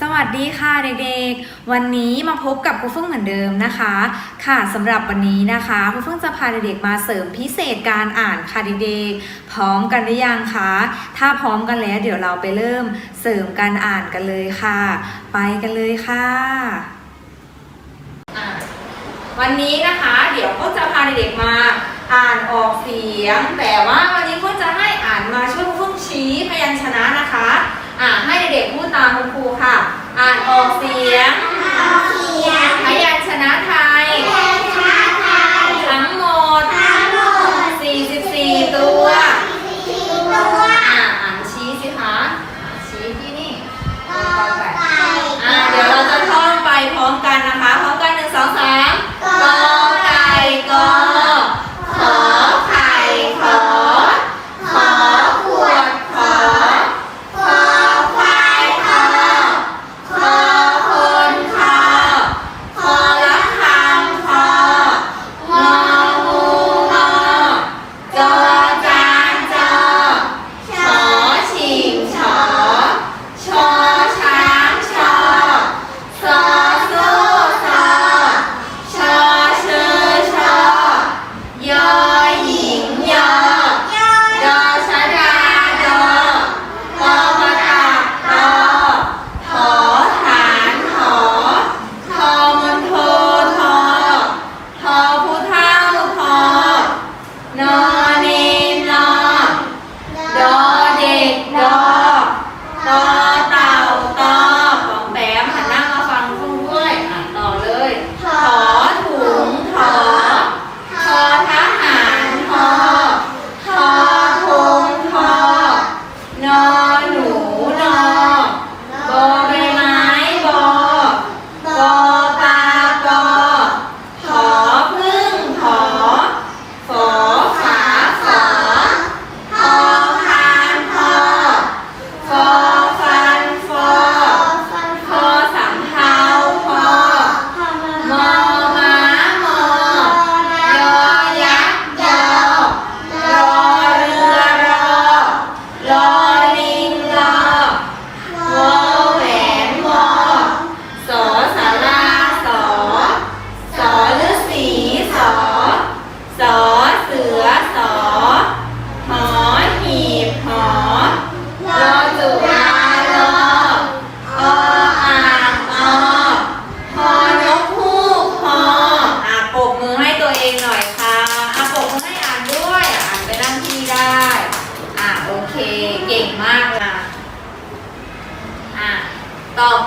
สวัสดีค่ะเด็กๆ วันนี้มาพบกับครูเฟื่องเหมือนเดิมนะคะ ค่ะสำหรับวันนี้นะคะครูเฟื่องจะพาเด็กๆมาเสริมพิเศษการอ่านค่ะเด็กๆพร้อมกันหรือยังคะถ้าพร้อมกันแล้วเดี๋ยวเราไปเริ่มเสริมการอ่านกันเลยค่ะ ไปกันเลยค่ะะวันนี้นะคะ เดี๋ยวก็จะพาเด็กๆมาอ่านออกเสียง แต่ว่าวันนี้ก็จะให้อ่านมาช่วยครูเฟื่องชี้พยัญชนะนะคะ อ่าให้เด็กๆพูดตามคุณครูค่ะ อ่านออกเสียงพยัญชนะไทย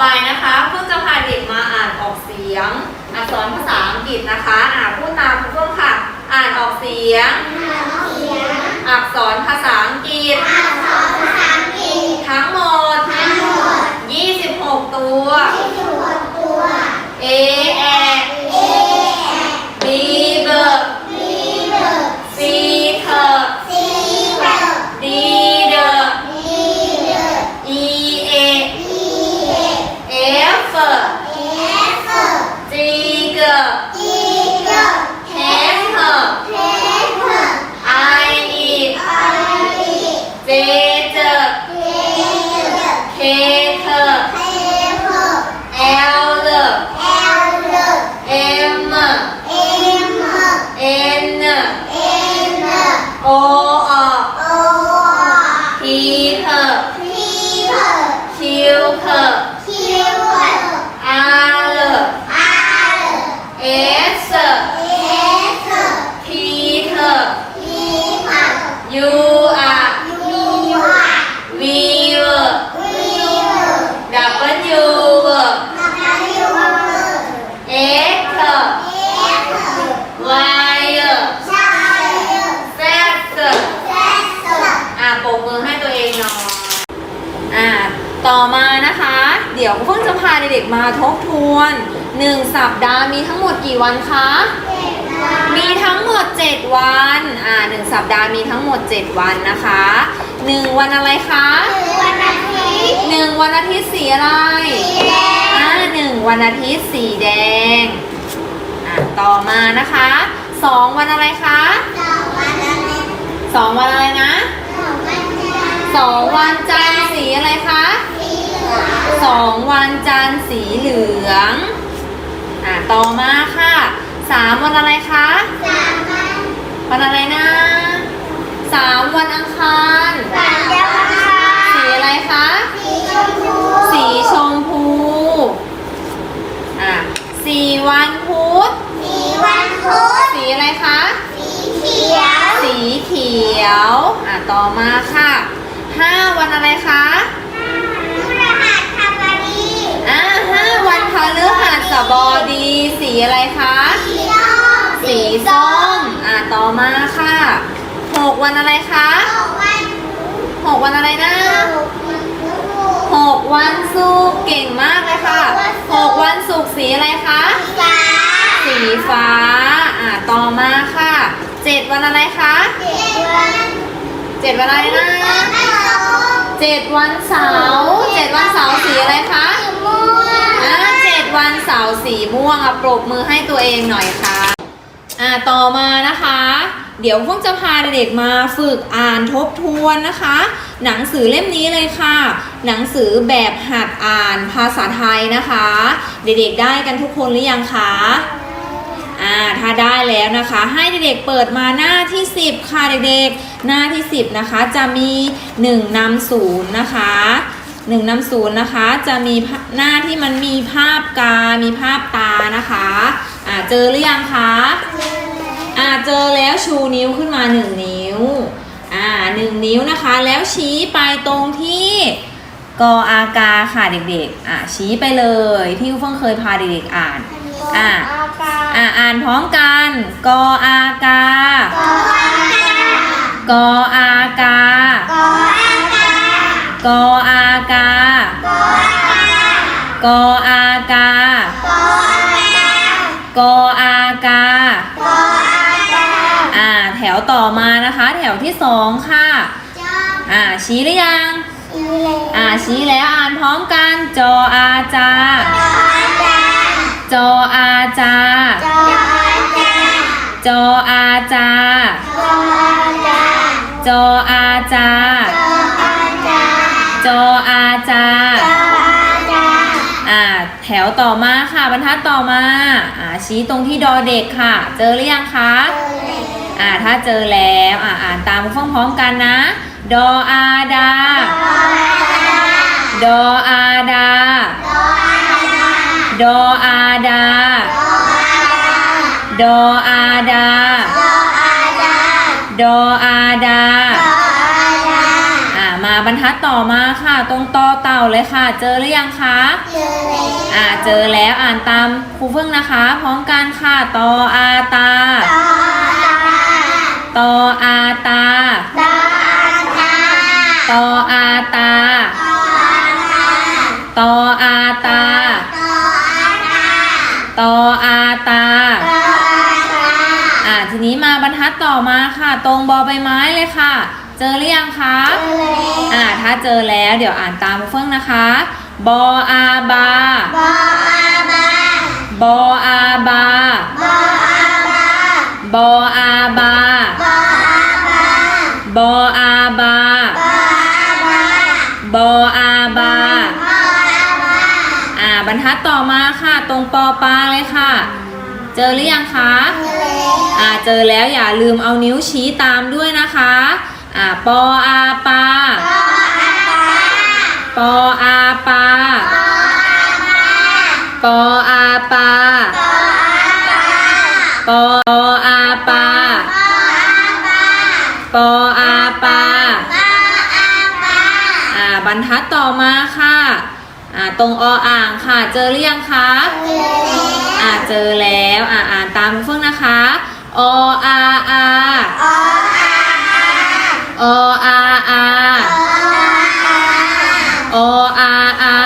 ไปนะคะเพิ่งจะพาเด็กมาอ่านออกเสียงอักษรภาษาอังกฤษนะคะอ่านพูดตามคุณเพิ่งค่ะ อ่านออกเสียง อักษรภาษาอังกฤษ ー。 ต่อมานะคะ เดี๋ยวเพิ่งจะพาเด็กๆมาทบทวน 1 สัปดาห์มีทั้งหมดกี่วันคะ มีทั้งหมด 7 วัน อ่าหนึ่งสัปดาห์มีทั้งหมด 7 วันนะคะหนึ่งวันอะไรคะหนึ่งวันอาทิตย์สีอะไรอ่าหนึ่งวันอาทิตย์สีแดง อ่าต่อมานะคะสองวันอะไรคะสองวันอะไรนะสองวันจันทร์สีอะไรคะสีเหลื สองวันจันทร์สีเหลืองอ่าต่อมาค่ะสามวันอะไรคะวันอะไรนะสามวันอังคารสีอะไรคะสีชมพูอ่าสี่วันพุธสีอะไรคะสีเขียวอ่าต่อมาค่ะห้าวันอะไรคะ อ่าห้าวัน พฤหัสบดีสีอะไรคะ สีส้ม อ่าต่อมาค่ะหกวันอะไรคะหกวันอะไรนะหกวันศุกร์เก่งมากเลยค่ะหกวันศุกร์สีอะไรคะ สีฟ้า อ่าต่อมาค่ะเจ็ดวันอะไรคะเจ็ดวันอะไรนะเจ็ดวันเสาร์เจ็ดวันเสาร์สีอะไรคะ อ่าเจ็ดวันเสาร์สีม่ วงอะปรบมือให้ตัวเองหน่อยค่ะ อ่าต่อมานะคะ เดี๋ยวพวกจะพาเด็กมาฝึกอ่านทบทวนนะคะ หนังสือเล่มนี้เลยค่ะ หนังสือแบบหัดอ่านภาษาไทยนะคะ เด็กๆได้กันทุกคนหรือยังคะอ่าถ้าได้แล้วนะคะ ให้เด็กๆเปิดมาหน้าที่ 10 ค่ะเด็กๆ หน้าที่ 10 นะคะ จะมี 1นำศูนย์นะคะ 1นำศูนย์นะคะ จะมีภาหน้าที่มันมีภาพกา มีภาพตานะคะ อ่าเจอหรือยังคะอ่าเจอแล้วชูนิ้วขึ้นมา 1 นิ้ว อ่าหนึ่งนิ้วนะคะ แล้วชี้ไปตรงที่กออากาค่ะเด็กๆ อ่าชี้ไปเลยที่ครูเพิ่งเคยพาเด็กๆอ่านอ่าอ่าอ่านพร้อมกันกออากากออากากออากา กออากา กออากา อ่า แถวต่อมานะคะ แถวที่สองค่ะ อ่า ชี้หรือยัง อ่า ชี้แล้วอ่านพร้อมกัน จออาจา จออาจา จออาจา จออาจา วต่อมาค่ะ บรรทัดต่อมาอ่าชี้ตรงที่ดอเด็กค่ะ เจอหรือยังคะอ่าถ้าเจอแล้วอ่าอ่านตามพร้อมๆกันนะ ดออาดา ดออาดา ดออาดา ดออาดา ดออาดาอ่ามาบรรทัดต่อมาค่ะ ตรงต่อเต่าเลยค่ะ เจอหรือยังคะ อ่าเจอแล้วอ่านตามครูเพิ่งนะคะ พร้อมกันค่ะตออาตาตออาตาตออาตาตออาตาตออาตาอ่าทีนี้มาบรรทัดต่อมาค่ะ ตรงบอใบไม้เลยค่ะ เจอหรือยังคะอ่าถ้าเจอแล้วเดี๋ยวอ่านตามครูเพิ่งนะคะ บออาบา บออาบา บออาบา บออาบา บออาบา อ่าบรรทัดต่อมาค่ะ ตรงปอปลาเลยค่ะ เจอหรือยังคะอ่าเจอแล้วอย่าลืมเอานิ้วชี้ตามด้วยนะคะ อ่าปออาปา ปออาปาปออาปาปออาปาปออาปาอ่าบรรทัดต่อมาค่ะอ่าตรงออ่างค่ะ เจอหรือยังคะอ่าเจอแล้วอ่าอ่านตามเฟื่องนะคะออาอาออาอา ออาอา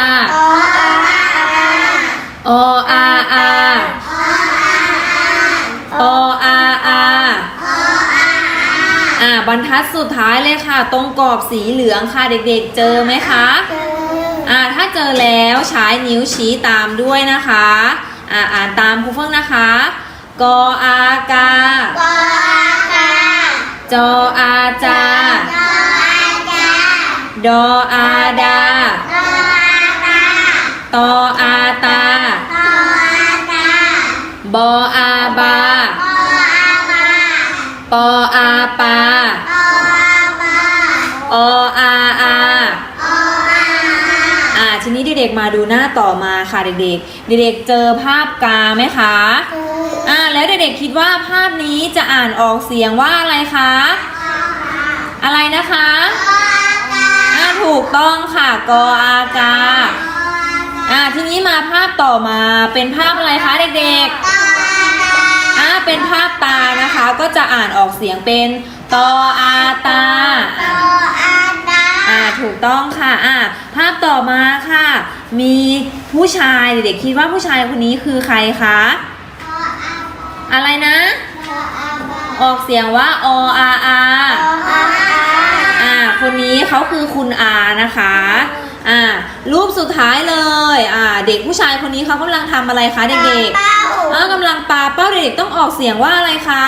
ออาอาออาอาอ่าบรรทัดสุดท้ายเลยค่ะ ตรงกรอบสีเหลืองค่ะเด็กๆ เจอไหมคะอ่าถ้าเจอแล้วใช้นิ้วชี้ตามด้วยนะคะอ่าอ่านตามครูเฟื่องนะคะ กออากาจออาจา ดออาดาดตออาตา บออาบา ปออาปาออาอาอ่าทีนี้เด็กๆมาดูหน้าต่อมาค่ะเด็กๆ เด็กๆเจอภาพกาไหมคะอ่าแล้วเด็กๆคิดว่าภาพนี้จะอ่านออกเสียงว่าอะไรคะ อะไรนะคะอ่า ถูกต้องค่ะกออากาอ่าทีนี้มาภาพต่อมาเป็นภาพอะไรคะเด็กๆอ่าเป็นภาพตานะคะก็จะอ่านออกเสียงเป็นตออาตาอ่าถูกต้องค่ะอ่าภาพต่อมาค่ะ มีผู้ชายเด็กๆคิดว่าผู้ชายคนนี้คือใครคะอะไรนะ ออกเสียงว่าออาอาอ่า คนนี้เขาคือคุณอานะคะ อ่า รูปสุดท้ายเลย อ่า เด็กผู้ชายคนนี้เขากำลังทำอะไรคะเด็กๆอ่ากำลังปาเป้าเด็กๆต้องออกเสียงว่าอะไรคะ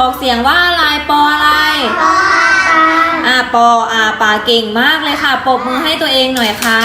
ออกเสียงว่าอะไรปออะไรอ่าปออาปาเก่งมากเลยค่ะปรบมือให้ตัวเองหน่อยค่ะ